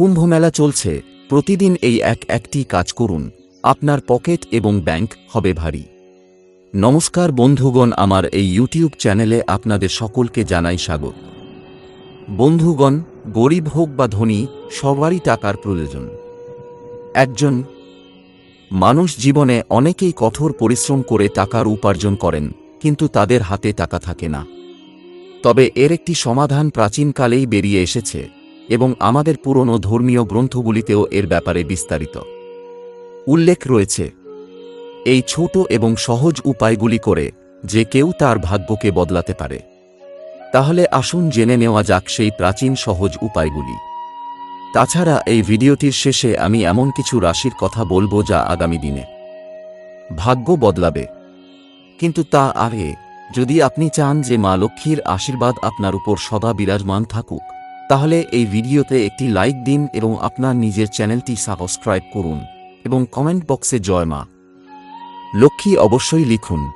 কুম্ভমেলা চলছে, প্রতিদিন এই এক একটি কাজ করুন, আপনার পকেট এবং ব্যাংক হবে ভারী। নমস্কার বন্ধুগণ, আমার এই ইউটিউব চ্যানেলে আপনাদের সকলকে জানাই স্বাগত। বন্ধুগণ, গরিব হোক বা ধনী, সবারই টাকার প্রয়োজন। একজন মানুষ জীবনে অনেকেই কঠোর পরিশ্রম করে টাকার উপার্জন করেন, কিন্তু তাদের হাতে টাকা থাকে না। তবে এর একটি সমাধান প্রাচীনকালেই বেরিয়ে এসেছে। এবং আমাদের পুরনো ধর্মীয় গ্রন্থগুলিতেও এর ব্যাপারে বিস্তারিত। উল্লেখ রয়েছে, এই ছোট এবং সহজ উপায়গুলি করে যে কেউ তার ভাগ্যকে বদলাতে পারে। তাহলে আসুন জেনে নেওয়া যাক সেই প্রাচীন সহজ উপায়গুলি। তাছাড়া এই ভিডিওটির শেষে আমি এমন কিছু রাশির কথা বলব যা আগামী দিনে ভাগ্য বদলাবে। কিন্তু তা আগে, যদি আপনি চান যে মা লক্ষ্মীর আশীর্বাদ আপনার উপর সদা বিরাজমান থাকুক তাহলে এই ভিডিওতে একটি লাইক দিন এবং আপনার নিজের চ্যানেলটি সাবস্ক্রাইব করুন এবং কমেন্ট বক্সে জয় মা। লক্ষ্মী অবশ্যই লিখুন,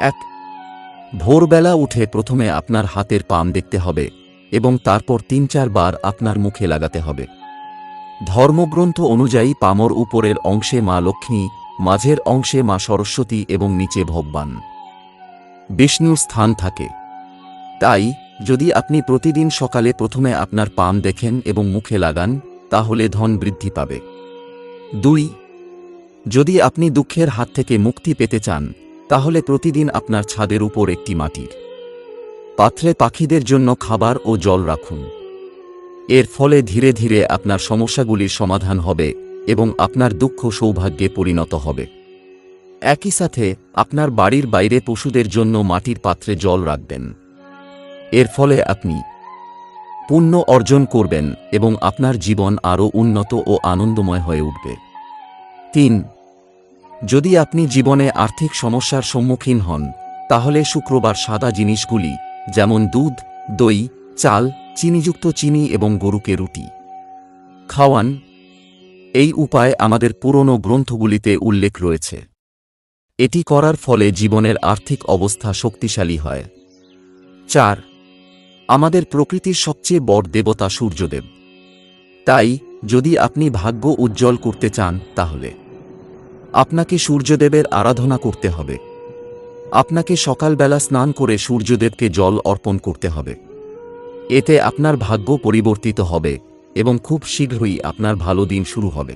এক, ভোরবেলা উঠে প্রথমে আপনার হাতের পাম দেখতে হবে এবং তারপর তিন চারবার আপনার মুখে লাগাতে হবে। ধর্মগ্রন্থ অনুযায়ী পামর উপরের অংশে মা লক্ষ্মী, মাঝের অংশে মা সরস্বতী এবং নিচে ভগবান। বিষ্ণুর স্থান থাকে। তাই যদি আপনি প্রতিদিন সকালে প্রথমে আপনার পাম দেখেন এবং মুখে লাগান, তাহলে ধন বৃদ্ধি পাবে। দুই, যদি আপনি দুঃখের হাত থেকে মুক্তি পেতে চান, তাহলে প্রতিদিন আপনার ছাদের উপর একটি মাটির পাত্রে পাখিদের জন্য খাবার ও জল রাখুন। এর ফলে ধীরে ধীরে আপনার সমস্যাগুলির সমাধান হবে এবং আপনার দুঃখ সৌভাগ্যে পরিণত হবে। একই সাথে, আপনার বাড়ির বাইরে পশুদের জন্য মাটির পাত্রে জল রাখবেন। এর ফলে আপনি পুণ্য অর্জন করবেন এবং আপনার জীবন আরও উন্নত ও আনন্দময় হয়ে উঠবে। তিন, যদি আপনি জীবনে আর্থিক সমস্যার সম্মুখীন হন, তাহলে শুক্রবার সাদা জিনিসগুলি, যেমন দুধ, দই, চাল, চিনিযুক্ত চিনি এবং গরুকে রুটি। খাওয়ান। এই উপায় আমাদের পুরনো গ্রন্থগুলিতে উল্লেখ রয়েছে। এটি করার ফলে জীবনের আর্থিক অবস্থা শক্তিশালী হয়। চার আমাদের প্রকৃতির সবচেয়ে বড় দেবতা সূর্যদেব। তাই, যদি আপনি ভাগ্য উজ্জ্বল করতে চান, তাহলে আপনাকে সূর্যদেবের আরাধনা করতে হবে। আপনাকে সকালবেলা স্নান করে সূর্যদেবকে জল অর্পণ করতে হবে। এতে আপনার ভাগ্য পরিবর্তিত হবে এবং খুব শীঘ্রই আপনার ভালো দিন শুরু হবে।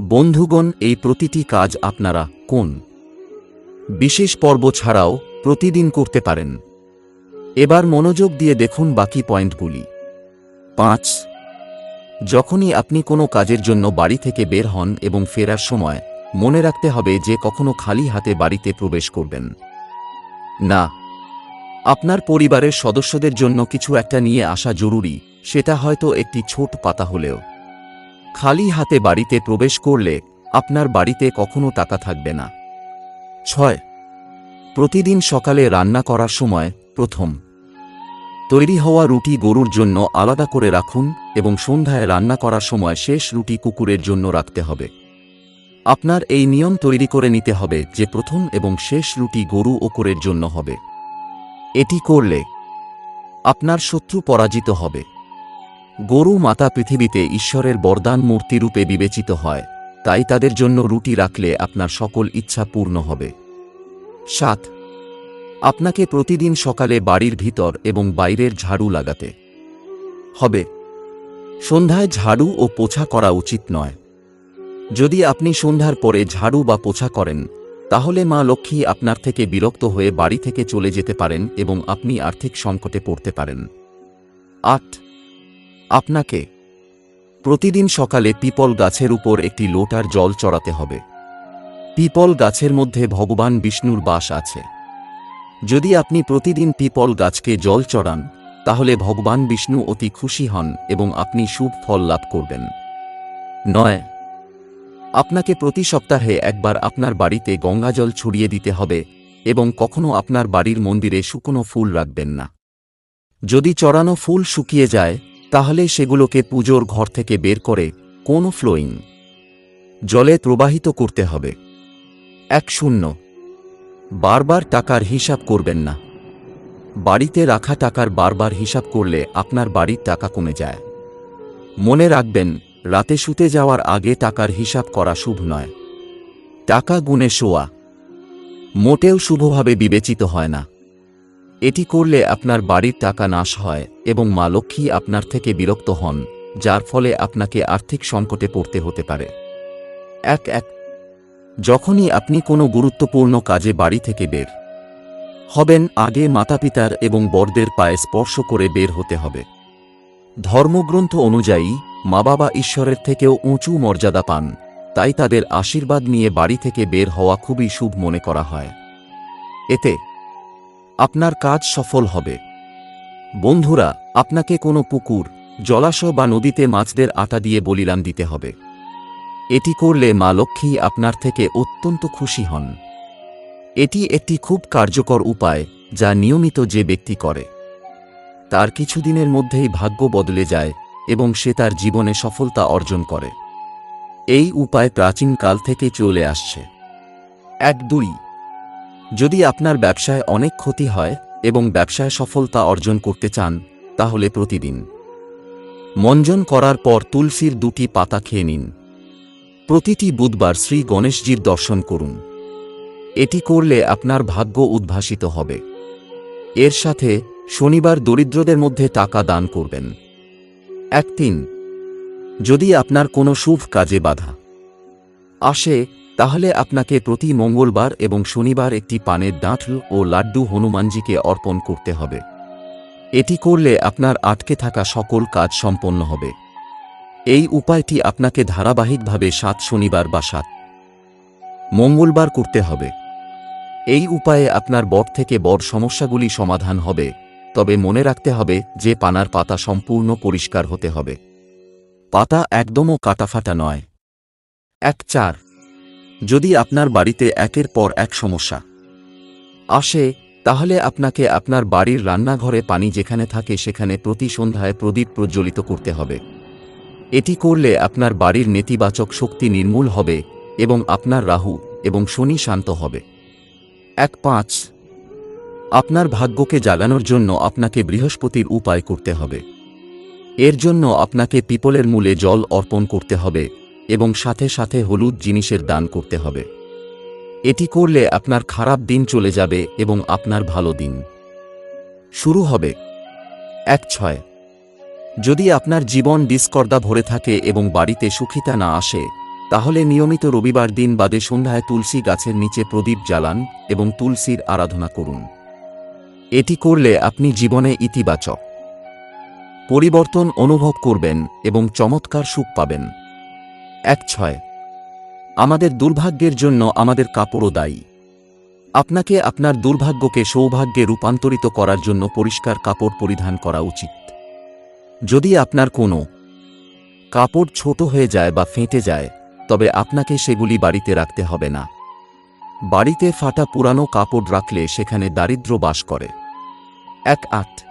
বন্ধুগণ, এই প্রতিটি কাজ আপনারা কোন বিশেষ পর্ব ছাড়াও প্রতিদিন করতে পারেন। এবার মনোযোগ দিয়ে দেখুন বাকি পয়েন্টগুলি। পাঁচ, যখনই আপনি কোনো কাজের জন্য বাড়ি থেকে বের হন এবং ফেরার সময়, মনে রাখতে হবে যে কখনো খালি হাতে বাড়িতে প্রবেশ করবেন। না, আপনার পরিবারের সদস্যদের জন্য কিছু একটা নিয়ে আসা জরুরি, সেটা হয়তো একটি ছোট পাতা হলেও। খালি হাতে বাড়িতে প্রবেশ করলে, আপনার বাড়িতে কখনো টাকা থাকবে না। ছয়, প্রতিদিন সকালে রান্না করার সময় প্রথম। তৈরি হওয়া রুটি গরুর জন্য আলাদা করে রাখুন এবং সন্ধ্যায় রান্না করার সময় শেষ রুটি কুকুরের জন্য রাখতে হবে। আপনার এই নিয়ম তৈরি করে নিতে হবে যে প্রথম এবং শেষ রুটি গরু ও জন্য হবে। এটি করলে আপনার শত্রু পরাজিত হবে। গরু মাতা পৃথিবীতে ঈশ্বরের বরদান মূর্তিরূপে বিবেচিত হয়, তাই তাদের জন্য রুটি রাখলে আপনার সকল ইচ্ছা পূর্ণ হবে। সাত আপনাকে প্রতিদিন সকালে বাড়ির ভিতর এবং বাইরের ঝাড়ু লাগাতে হবে। সন্ধ্যায় ঝাড়ু ও পোছা করা উচিত নয়। যদি আপনি সন্ধ্যার পরে ঝাড়ু বা পোছা করেন, তাহলে মা লক্ষ্মী আপনার থেকে বিরক্ত হয়ে বাড়ি থেকে চলে যেতে পারেন এবং আপনি আর্থিক সংকটে পড়তে পারেন। আট, আপনাকে প্রতিদিন সকালে পিপল গাছের উপর একটি লোটার জল চড়াতে হবে। পিপল গাছের মধ্যে ভগবান বিষ্ণুর বাস আছে। যদি আপনি প্রতিদিন পিপল গাছকে জল চড়ান, তাহলে ভগবান বিষ্ণু অতি খুশি হন এবং আপনি শুভ ফল লাভ করবেন। নয়। আপনাকে প্রতি সপ্তাহে একবার আপনার বাড়িতে গঙ্গাজল ছড়িয়ে দিতে হবে এবং কখনো আপনার বাড়ির মন্দিরে শুকনো ফুল রাখবেন না। যদি চড়ানো ফুল শুকিয়ে যায়, তাহলে সেগুলোকে পুজোর ঘর থেকে বের করে কোনো ফ্লোয়িং জলে প্রবাহিত করতে হবে। এক শূন্য। বারবার টাকার হিসাব করবেন না। বাড়িতে রাখা টাকার বারবার হিসাব করলে আপনার বাড়ির টাকা কমে যায়। মনে রাখবেন, রাতে শুতে যাওয়ার আগে টাকার হিসাব করা শুভ নয়। টাকা গুণে শোয়া। মোটেও শুভভাবে বিবেচিত হয় না। এটি করলে আপনার বাড়ির টাকা নাশ হয় এবং মা লক্ষ্মী আপনার থেকে বিরক্ত হন, যার ফলে আপনাকে আর্থিক সংকটে পড়তে হতে পারে। এক এক যখনই আপনি কোনো গুরুত্বপূর্ণ কাজে বাড়ি থেকে বের হবেন, আগে মাতাপিতার এবং বরদের পায়ে স্পর্শ করে বের হতে হবে। ধর্মগ্রন্থ অনুযায়ী মা বাবা ঈশ্বরের থেকেও উঁচু মর্যাদা পান, তাই তাদের আশীর্বাদ নিয়ে বাড়ি থেকে বের হওয়া খুবই শুভ মনে করা হয়। এতে আপনার কাজ সফল হবে। বন্ধুরা, আপনাকে কোনো পুকুর, জলাশয় বা নদীতে মাছদের আটা দিয়ে বলিলাম দিতে হবে। এটি করলে মা লক্ষ্মী আপনার থেকে অত্যন্ত খুশি হন। এটি একটি খুব কার্যকর উপায় যা নিয়মিত যে ব্যক্তি করে। তার কিছুদিনের মধ্যেই ভাগ্য বদলে যায় এবং সে তার জীবনে সফলতা অর্জন করে। এই উপায় প্রাচীনকাল থেকে চলে আসছে। এক দুই। যদি আপনার ব্যবসায় অনেক ক্ষতি হয় এবং ব্যবসায় সফলতা অর্জন করতে চান, তাহলে প্রতিদিন। মঞ্জন করার পর তুলসীর দুটি পাতা খেয়ে নিন। প্রতিটি বুধবার শ্রী গণেশজির দর্শন করুন। এটি করলে আপনার ভাগ্য উদ্ভাসিত হবে। এর সাথে শনিবার দরিদ্রদের মধ্যে টাকা দান করবেন। এক তিন যদি আপনার কোনো শুভ কাজে বাধা আসে, তাহলে আপনাকে প্রতি মঙ্গলবার এবং শনিবার একটি পানের ডাঁটল ও লাড্ডু হনুমানজিকে অর্পণ করতে হবে। এটি করলে আপনার আটকে থাকা সকল কাজ সম্পন্ন হবে। এই উপায়টি আপনাকে ধারাবাহিকভাবে সাত শনিবার বা সাত মঙ্গলবার করতে হবে। এই উপায়ে আপনার বর থেকে বড় সমস্যাগুলি সমাধান হবে, তবে মনে রাখতে হবে যে পানার পাতা সম্পূর্ণ পরিষ্কার হতে হবে। পাতা একদমও কাটাফাটা নয়। এক চার। যদি আপনার বাড়িতে একের পর এক সমস্যা আসে, তাহলে আপনাকে আপনার বাড়ির রান্নাঘরে পানি যেখানে থাকে সেখানে প্রতি সন্ধ্যায় প্রদীপ প্রজ্বলিত করতে হবে। এটি করলে আপনার বাড়ির নেতিবাচক শক্তি নির্মূল হবে এবং আপনার রাহু এবং শনি শান্ত হবে। এক পাঁচ, আপনার ভাগ্যকে জ্বালানোর জন্য আপনাকে বৃহস্পতির উপায় করতে হবে। এর জন্য আপনাকে পিপলের মূলে জল অর্পণ করতে হবে এবং সাথে সাথে হলুদ জিনিসের দান করতে হবে। এটি করলে আপনার খারাপ দিন চলে যাবে এবং আপনার ভালো দিন। শুরু হবে। এক ছয় যদি আপনার জীবন ডিসকর্দা ভরে থাকে এবং বাড়িতে সুখিতা না আসে, তাহলে নিয়মিত রবিবার দিন বাদে সন্ধ্যায় তুলসী গাছের নিচে প্রদীপ জ্বালান এবং তুলসীর আরাধনা করুন। এটি করলে আপনি জীবনে ইতিবাচক পরিবর্তন অনুভব করবেন এবং চমৎকার সুখ পাবেন। এক ছয়, আমাদের দুর্ভাগ্যের জন্য আমাদের কাপড়ও দায়ী। আপনাকে আপনার দুর্ভাগ্যকে সৌভাগ্যে রূপান্তরিত করার জন্য পরিষ্কার কাপড় পরিধান করা উচিত। যদি আপনার কোনো কাপড় ছোট হয়ে যায় বা ফেটে যায়, তবে আপনাকে সেগুলি বাড়িতে রাখতে হবে না। বাড়িতে ফাটা পুরানো কাপড় রাখলে সেখানে দারিদ্র বাস করে। এক আট।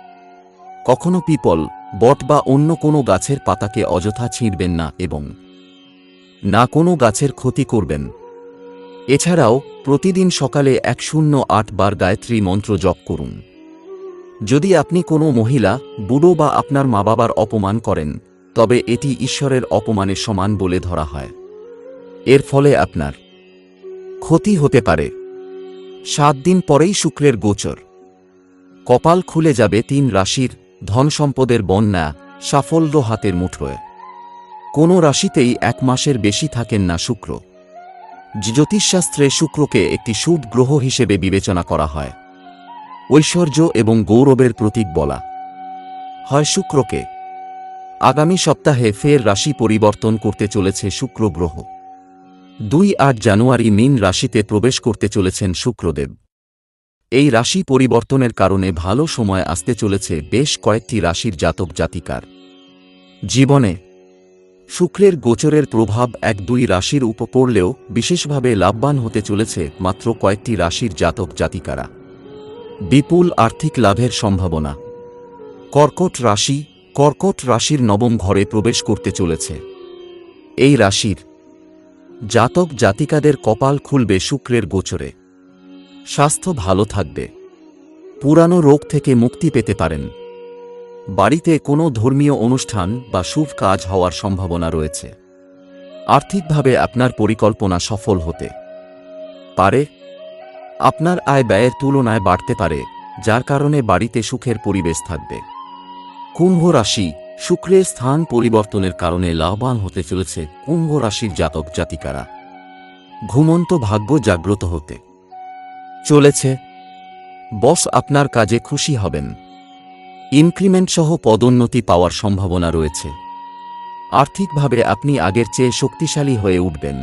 কখনো পিপল, বট বা অন্য কোনো গাছের পাতাকে অযথা ছিঁড়বেন না এবং না কোনো গাছের ক্ষতি করবেন। এছাড়াও প্রতিদিন সকালে এক শূন্য আট বার গায়ত্রী মন্ত্র জপ করুন। যদি আপনি কোনো মহিলা, বুড়ো বা আপনার মা বাবার অপমান করেন, তবে এটি ঈশ্বরের অপমানের সমান বলে ধরা হয়। এর ফলে আপনার ক্ষতি হতে পারে। সাত দিন পরেই শুক্রের গোচর। কপাল খুলে যাবে তিন রাশির ধন সম্পদের বন্যা সাফল্য হাতের মুঠোয়। কোনো রাশিতেই এক মাসের বেশি থাকেন না শুক্র। জ্যোতিষশাস্ত্রে শুক্রকে একটি শুভ গ্রহ হিসেবে বিবেচনা করা হয়। ঐশ্বর্য এবং গৌরবের প্রতীক বলা হয় শুক্রকে। আগামী সপ্তাহে ফের রাশি পরিবর্তন করতে চলেছে শুক্র গ্রহ। দুই আট জানুয়ারি মিন রাশিতে প্রবেশ করতে চলেছেন শুক্রদেব। এই রাশি পরিবর্তনের কারণে ভালো সময় আসতে চলেছে বেশ কয়েকটি রাশির জাতক জাতিকার। জীবনে শুক্রের গোচরের প্রভাব এক দুই রাশির উপ পড়লেও বিশেষভাবে লাভবান হতে চলেছে মাত্র কয়েকটি রাশির জাতক জাতিকারা। বিপুল আর্থিক লাভের সম্ভাবনা। কর্কট রাশি, কর্কট রাশির নবম ঘরে প্রবেশ করতে চলেছে। এই রাশির জাতক জাতিকাদের কপাল খুলবে শুক্রের গোচরে। স্বাস্থ্য ভালো থাকবে। পুরানো রোগ থেকে মুক্তি পেতে পারেন। বাড়িতে কোনো ধর্মীয় অনুষ্ঠান বা শুভ কাজ হওয়ার সম্ভাবনা রয়েছে। আর্থিকভাবে আপনার পরিকল্পনা সফল হতে পারে। আপনার আয় ব্যয়ের তুলনায় বাড়তে পারে, যার কারণে বাড়িতে সুখের পরিবেশ থাকবে। কুম্ভ রাশি, শুক্রের স্থান পরিবর্তনের কারণে লাভবান হতে চলেছে কুম্ভ রাশির জাতক জাতিকারা। ঘুমন্ত ভাগ্য জাগ্রত হতে চলেছে। বস আপনার কাজে খুশি হবেন। ইনক্রিমেন্ট সহ পদোন্নতি পাওয়ার সম্ভাবনা রয়েছে। আর্থিকভাবে আপনি আগের চেয়ে শক্তিশালী হয়ে উঠবেন।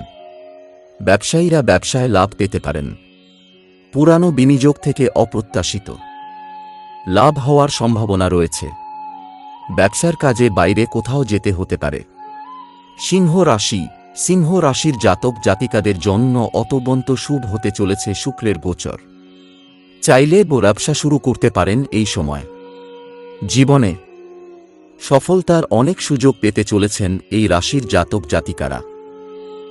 ব্যবসায়ীরা ব্যবসায় লাভ পেতে পারেন। পুরানো বিনিয়োগ থেকে অপ্রত্যাশিত। লাভ হওয়ার সম্ভাবনা রয়েছে। ব্যবসার কাজে বাইরে কোথাও যেতে হতে পারে। সিংহ রাশি, সিংহ রাশির জাতক জাতিকাদের জন্য অতবন্ত শুভ হতে চলেছে শুক্রের গোচর। চাইলে ব্যবসা শুরু করতে পারেন এই সময়। জীবনে সফলতার অনেক সুযোগ পেতে চলেছেন এই রাশির জাতক জাতিকারা।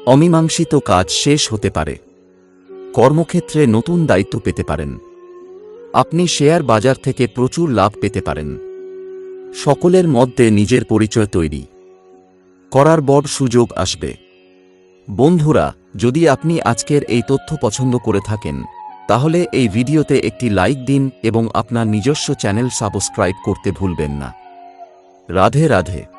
অমীমাংসিত কাজ শেষ হতে পারে। কর্মক্ষেত্রে নতুন দায়িত্ব পেতে পারেন। আপনি শেয়ার বাজার থেকে প্রচুর লাভ পেতে পারেন। সকলের মধ্যে নিজের পরিচয় তৈরি। করার বড় সুযোগ আসবে। বন্ধুরা, যদি আপনি আজকের এই তথ্য পছন্দ করে থাকেন, তাহলে এই ভিডিওতে একটি লাইক দিন এবং আপনার নিজস্ব চ্যানেল সাবস্ক্রাইব করতে ভুলবেন না। রাধে রাধে।